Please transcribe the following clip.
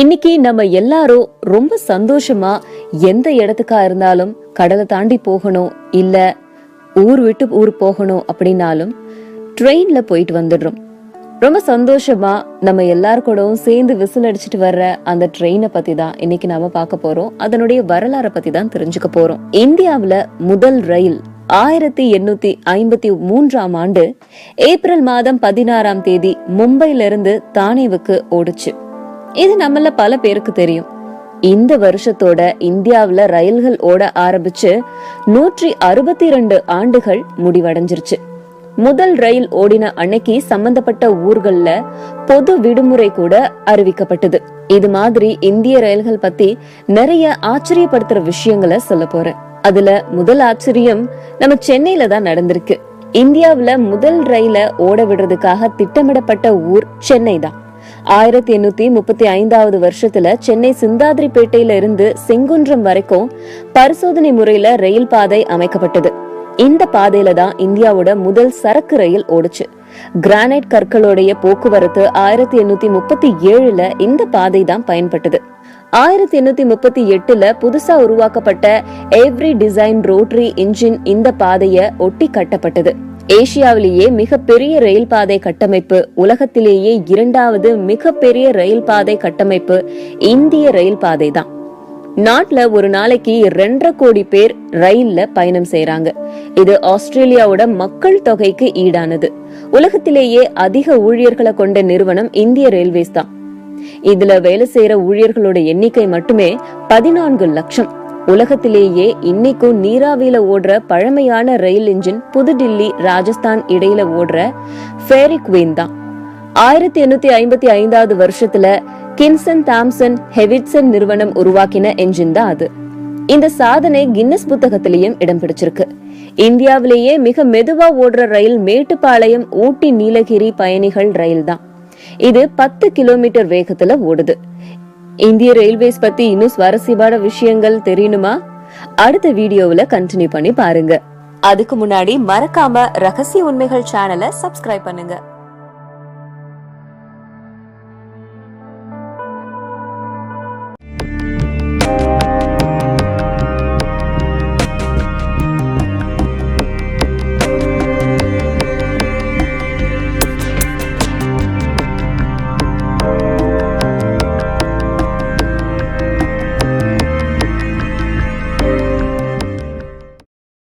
இன்னைக்கு நம்ம எல்லாரும் ரொம்ப சந்தோஷமா எந்த இடத்துக்கா இருந்தாலும் கடலை தாண்டி போகணும் இல்ல ஊர் விட்டு ஊர் போகணும் அப்படின்னாலும் ட்ரெயின்ல போயிட்டு வந்துடுறோம். ரொம்ப சந்தோஷமா நம்ம எல்லாருக்கூடவும் சேர்ந்து விசில் அடிச்சிட்டு வர்ற அந்த ட்ரெயினை பத்தி தான் இன்னைக்கு நாம பார்க்க போறோம். அதனுடைய வரலாறை பத்தி தான் தெரிஞ்சுக்க போறோம். இந்தியாவில முதல் ரயில் ஆயிரத்தி எண்ணூத்தி ஐம்பத்தி மூன்றாம் ஆண்டு ஏப்ரல் மாதம் பதினாறாம் தேதி மும்பையில இருந்து தானேவுக்கு ஓடுச்சு. இது நம்மள பல பேருக்கு தெரியும். இந்த வருஷத்தோட இந்தியாவுல ரயில்கள் ஓட ஆரம்பிச்சு நூற்றி அறுபத்தி ரெண்டு ஆண்டுகள் முடிவடைஞ்சிருச்சு. முதல் ரயில் ஓடின அன்னைக்கு சம்பந்தப்பட்ட ஊர்கள்ல பொது விடுமுறை கூட அறிவிக்கப்பட்டது. இது மாதிரி இந்திய ரயில்கள் பத்தி நிறைய ஆச்சரியப்படுத்துற விஷயங்களை சொல்ல போறேன். அதுல முதல் ஆச்சரியம் நம்ம சென்னையில தான் நடந்திருக்கு. இந்தியாவுல முதல் ரயில ஓட விடுறதுக்காக திட்டமிடப்பட்ட ஊர் சென்னை தான். ஆயிரத்தி எண்ணூத்தி முப்பத்தி ஐந்தாவது வருஷத்துல சென்னை சிந்தாதிரிப்பேட்டையில இருந்து செங்குன்றம் வரைக்கும் பரிசோதனை முறையில ரயில் பாதை அமைக்கப்பட்டது. இந்த பாதையில தான் இந்தியாவோட முதல் சரக்கு ரயில் ஓடுச்சு. கிரானைட் கற்களுடைய போக்குவரத்து ஆயிரத்தி எண்ணூத்தி முப்பத்தி ஏழுல இந்த பாதை தான் பயன்பட்டது. ஆயிரத்தி எண்ணூத்தி முப்பத்தி எட்டுல புதுசா உருவாக்கப்பட்ட எவ்ரி டிசைன் ரோட்டரி இன்ஜின் இந்த பாதைய ஒட்டி கட்டப்பட்டது. ஏசியாவிலேயே மிகப்பெரிய ரயில் பாதை கட்டமைப்பு உலகத்திலேயே இரண்டாவது மிகப்பெரிய ரயில் பாதை கட்டமைப்பு இந்திய ரயில் பாதை தான் நாட்டில் ஒரு நாளைக்கு ரெண்டரை கோடி பேர் ரயில்ல பயணம் செய்யறாங்க இது ஆஸ்திரேலியாவோட மக்கள் தொகைக்கு ஈடானது. உலகத்திலேயே அதிக ஊழியர்களை கொண்ட நிறுவனம் இந்திய ரயில்வேஸ் தான். இதுல வேலை செய்யற ஊழியர்களோட எண்ணிக்கை மட்டுமே பதினான்கு லட்சம். உலகத்திலேயே இன்னைக்கும் நீராவியில ஓடுற பழமையான ரயில் இன்ஜின் புதுடில்லி ராஜஸ்தான் இடையில ஓடுற ஃபேரி குவீன் தான். ஆயிரத்தி எண்ணூத்தி ஐம்பத்தி ஐந்தாவது வருஷத்துல கின்சன் தாம்சன் ஹெவிட்சன் நிறுவனம் உருவாக்கின என்ஜின் தான் அது. இந்த சாதனை கின்னஸ் புத்தகத்திலையும் இடம் பிடிச்சிருக்கு. இந்தியாவிலேயே மிக மெதுவா ஓடுற ரயில் மேட்டுப்பாளையம் ஊட்டி நீலகிரி பயணிகள் ரயில் தான். இது பத்து கிலோமீட்டர் வேகத்துல ஓடுது. இந்திய ரயில்வேஸ் பத்தி இன்னும் சுவாரஸ்யமான விஷயங்கள் தெரியணுமா? அடுத்த வீடியோவில் கண்டினியூ பண்ணி பாருங்க. அதுக்கு முன்னாடி மறக்காம ரகசிய உண்மைகள் சேனலை சப்ஸ்கிரைப் பண்ணுங்க.